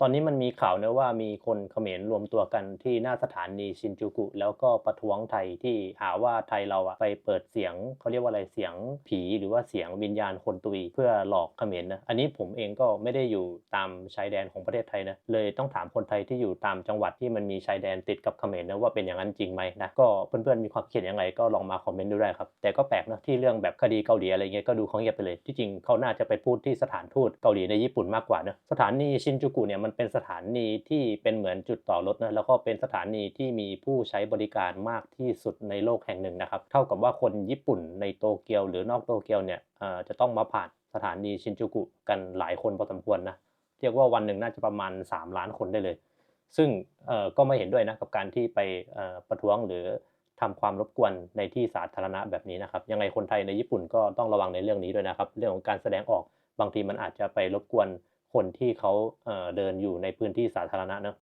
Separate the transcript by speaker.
Speaker 1: ตอนนี้มันมีข่าวนะว่ามีคนเขมรรวมตัวกันที่หน้าสถานีชินจูกุ แล้วก็ประท้วงไทยที่หาว่าไทยเราอะไปเปิดเสียงเขาเรียกว่าอะไรเสียงผีหรือว่าเสียงวิญญาณคนตุยเพื่อหลอกเขมรนะอันนี้ผมเองก็ไม่ได้อยู่ตามชายแดนของประเทศไทยนะเลยต้องถามคนไทยที่อยู่ตามจังหวัดที่มันมีชายแดนติดกับเขมรนะว่าเป็นอย่างนั้นจริงไหมนะก็เพื่อนๆมีความคิดยังไงก็ลองมาคอมเมนต์ดูได้ครับแต่ก็แปลกนะที่เรื่องแบบคดีเกาหลีอะไรเงี้ยก็ดูเขาเงียบไปเลยที่จริงเขาน่าจะไปพูดที่สถานทูตเกาหลีในญี่ปุ่นมากกว่านะสถานีชินจูกุเนี่ยมันเป็นสถานีที่เป็นเหมือนจุดต่อรถนะแล้วก็เป็นสถานีที่มีผู้ใช้บริการมากที่สุดในโลกแห่งหนึ่งนะครับ เท่ากับว่าคนญี่ปุ่นในโตเกียวหรือนอกโตเกียวเนี่ยจะต้องมาผ่านสถานีชินจูกุกันหลายคนพอสมควรนะเรียกว่าวันหนึ่งน่าจะประมาณ 3 ล้านคนได้เลย ซึ่งก็ไม่เห็นด้วยนะกับการที่ไปประท้วงหรือทำความรบกวนในที่สาธารณะแบบนี้นะครับ ยังไงคนไทยในญี่ปุ่นก็ต้องระวังในเรื่องนี้ด้วยนะครับ เรื่องของการแสดงออกบางทีมันอาจจะไปรบกวน คนที่เขาเดินอยู่ในพื้นที่สาธารณะเนอะ